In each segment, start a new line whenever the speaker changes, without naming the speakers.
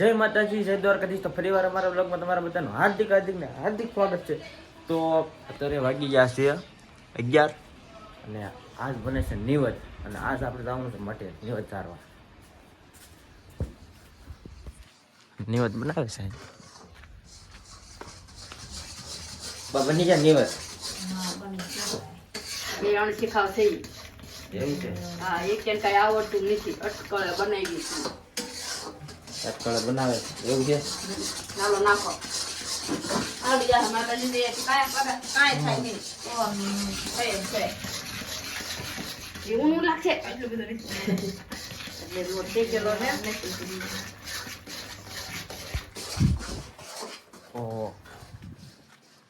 જય માતાજી જય દ્વારકાધીશ. તો ફરીવાર અમારા બ્લોગમાં તમારા બધાનું હાર્દિક હાર્દિક ને હાર્દિક સ્વાગત છે. તો અત્યારે વાગી ગયા છે અગિયાર અને આજ બને છે નિવજ અને આજ આપણે જવાનું છે મટે નિવજ ચારવા નિવજ બનાવે છે? બની જાય નિવજ
બે અણ શીખાવશે ઈ.
એવું છે?
હા એક કઈ આવડતું નથી. અટકળ બનાવી દીધું
તત્કાળ બનાવે છે એવું છે
ચાલો નાખો આવડી જાય માતાજી દે કાંઈ પગા કાંઈ થાય નહીં થાય જ છે એવું નું લાગશે એટલું બધું નથી. એટલે લોટ શેકેલો છે
ઓહો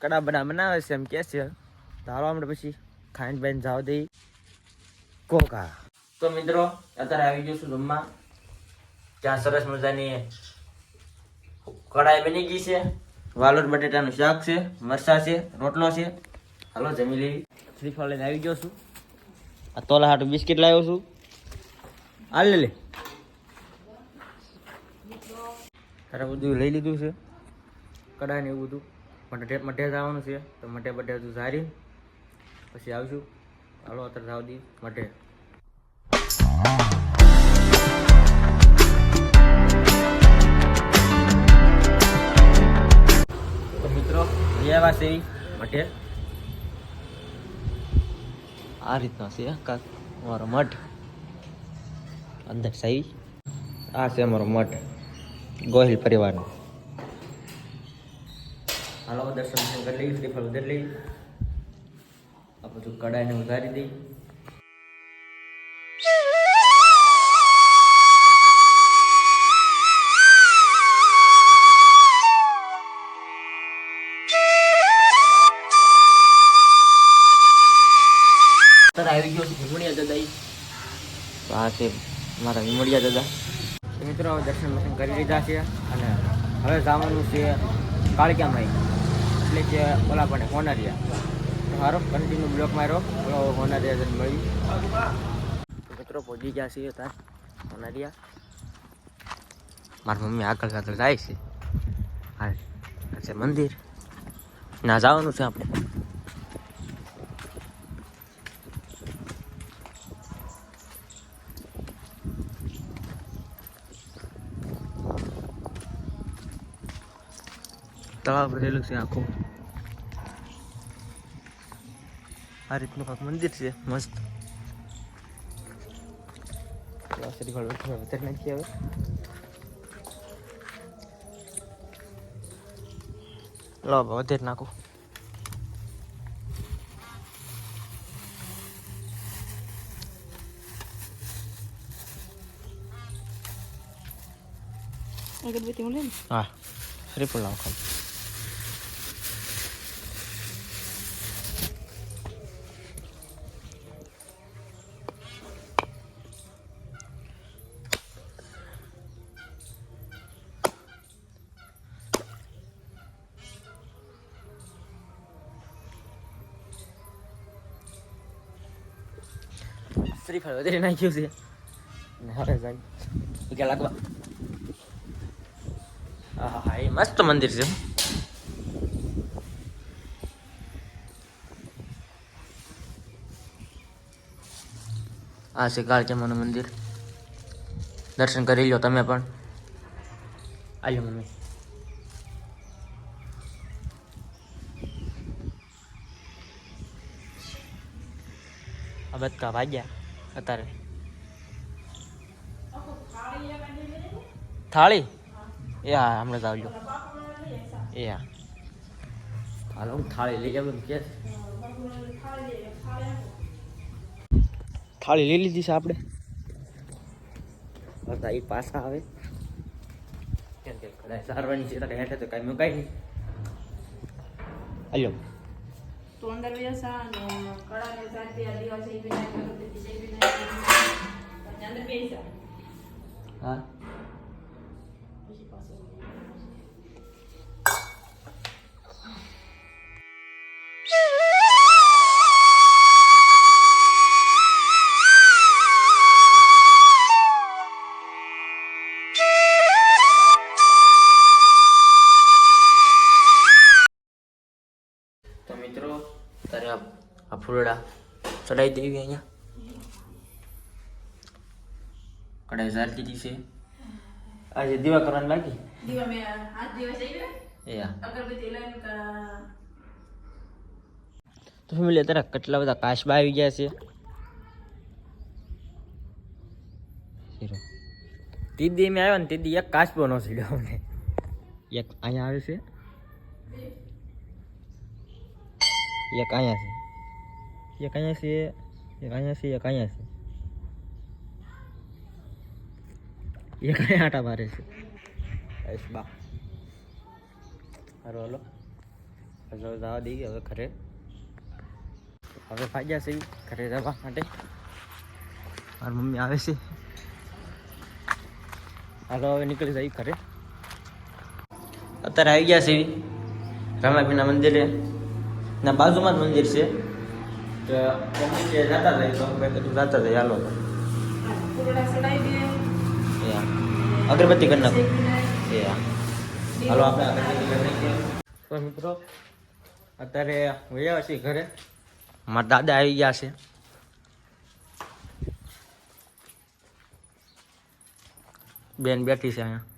કડા બડા બનાવે છે એમ કે છે તો હાલો આપણે પછી ખાઈને બાઈને જાવ દઈ કોકા તો મિત્રો અત્યારે આવી ગયું છું જમવા ત્યાં સરસ મજાની કઢાઈ બની ગઈ છે. વાલોર બટેટાનું શાક છે મરસા છે, રોટલો છે. હાલો, જમી લેવી. શ્રીફળ લઈને આવી ગયો છું. આ તોલા હાટું બિસ્કિટ લાવ્યો છું. હાલ લે લે. તારે બધું લઈ લીધું છે. કઢાઈ ને એવું બધું. મઢે મઢે જવાનું છે, તો મટે બઢે બધું સારી પછી આવશું. હાલો, અત્યારે જાવ દી મટે આ રીતના છે કાક અમારો મઠ. અંદર સહી આ છે અમારો મઠ ગોહિલ પરિવારનો. હાલો દર્શન કરી લઈ શ્રીફળ ઉધર લઈ આ બધું કડાઈને ઉધારી દઈ આવી ગયો છું ભીમડિયા દાદા તો આ છે. મારા ભીમડિયા દાદા. મિત્રો હવે દર્શન દર્શન કરી લીધા છે અને હવે જવાનું છે કાળક્યા માઈ એટલે કે ઓલા પણ હોનારિયા. તો હારો કન્ટિન્યુ બ્લોક માર્યો. ઓલો હોનારિયા જન મળી. મિત્રો પહોંચી ગયા છીએ ત્યાં હોનારિયા. મારી મમ્મી આગળ આગળ જાય છે. હા છે મંદિર. ના જવાનું છે આપણે. તળાવ ભરેલું છે આખું આ રીતનું કાંક મંદિર છે મસ્ત શ્રીફળ વધારે નાખીએ હવે લો વધારે નાખો
અગરબત્તી મળે ને
હા શ્રીફળ લાવો ખાલી શ્રીફળ વધારે નાખ્યું છે. ને હવે જાય ટીકા લાગવા. હા એ મસ્ત મંદિર છે. આ છે કાળચમાનું મંદિર. દર્શન કરી લો તમે પણ. આલ્યો મમ્મી. બધા વાગ્યા અત્યારે થાળી એ હા હમણાં જ આવજો એ હા હાલો હું થાળી લઈ આવું કે થાળી લઈ લીધી છે આપણે બધા એ પાછા આવે કદાચ સારવાની છે તો કઈ હેઠે તો કઈ મુકાય નહીં હાલો
અંદર વ્યવસા અને કળાને સાથે આ દીવા છે નાખી, અગરબત્તી છે. પછી અંદર બેસા.
હા
પછી પાછું
ફૂલડા ચડાવી દેવી અહીંયા. કડાઈ ઝાર દીધી છે. આજે દીવા કરવાની બાકી?
દીવા મેં આવી ગયો
એ હા
અગરબત્તી લઈને
તો ફેમિલી અત્યારે કેટલા બધા કાશબા આવી ગયા છે? દીદી મેં આવ્યો ને દીદી એક કાશબો નો સીડ્યો અમને. એક અહીંયા આવે છે. એક અહીંયા છે. એક અહીંયા છે એક અહીંયા છે એક અહીંયા છે એક અહીંયા આટા મારે છે બા હારો હલો હજુ જવા દઈએ હવે ઘરે હવે ફાજ્યા છે ઘરે જવા માટે મારી મમ્મી આવે છે હાલો હવે નીકળી જાય ઘરે અત્યારે આવી ગયા છે રામાપીના મંદિરે ના બાજુમાં જ મંદિર છે જતા જાય તો મેં કીધું જતા જાય હાલો. અગરબત્તી કરી એ હાલો, આપણે અગરબત્તી કરી મિત્રો, અત્યારે વયા છીએ ઘરે. મારા દાદા આવી ગયા છે. બેન બેઠી છે અહીંયા.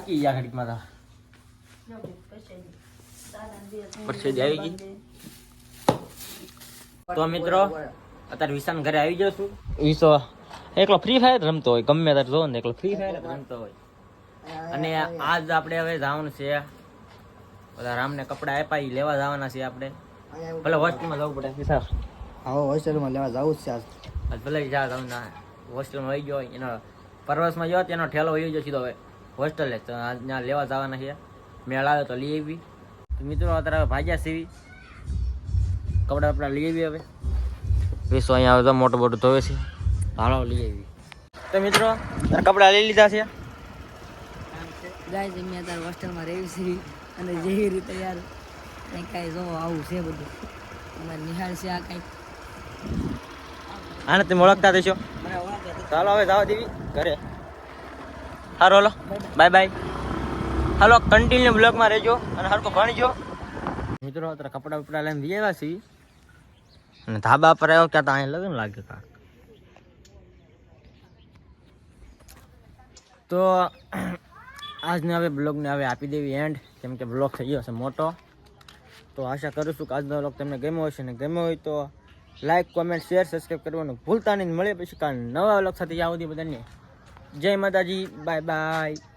થાકી ગયા પરસેદી આવી ગઈ? તો મિત્રો અત્યારે વિશાન ઘરે આવી ગયો છું. વિશો એકલો ફ્રી ફાયર રમતો હોય ગમે ત્યારે જો ને એકલો ફ્રી ફાયર રમતો હોય. અને આજ આપણે હવે જવાનું છે. બધા રામને કપડા આપ્યા એ લેવા જવાના છે આપણે. ભલે હોસ્ટેલમાં જવું પડે. વિશાલ.
હા હોસ્ટેલમાં લેવા જવું જ છે આજ.
આજ ભલે જા જવું ના હોસ્ટેલમાં આવી ગયો હોય એનો પરવાસમાં ગયો તેનો ઠેલો વહી ગયો સીધો હવે. હોસ્ટેલે ત્યાં લેવા જવાના છે. મેળ આવે તો લઈ આવી. તો મિત્રો અત્યારે ભાગ્યા સીવી કપડાં બપડા લઈ આવી હવે. વિશ્વ અહીંયા આવે તો મોટું મોટું ધોવે છે. હાલો લઈ આવી. તો મિત્રો કપડાં લઈ લીધા છે?
ગાય છે મેં અત્યારે હોસ્ટેલમાં રહેવી છે. અને જેવી રીતે યાર કંઈ કાંઈ જો આવું છે બધું. અમારે નિહાળ છે આ કંઈક
આને તમે ઓળખતા થશો ચાલો હવે જવા દેવી ઘરે. સારું હાલો. બાય બાય હાલો કન્ટિન્યુ બ્લોગમાં રહેજો અને હરકો ભણીજો. મિત્રો, અત્યારે કપડા બપડા લઈને જઈ આવ્યા છીએ. અને ધાબા પર આવ્યો ક્યાં તો અહીંયા લગ્ન લાગે કાંક તો, આજને હવે બ્લોગને હવે આપી દેવી એન્ડ કેમ કે બ્લોગ થઈ ગયો છે મોટો. તો આશા કરું છું કે આજનો બ્લોગ તમને ગમ્યો હશે ને ગમ્યો હોય તો લાઈક કોમેન્ટ શેર સબસ્ક્રાઈબ કરવાનું ભૂલતા નહીં. મળે પછી કાલ નવા બ્લોગ સાથે. આવું બધાને જય માતાજી બાય બાય.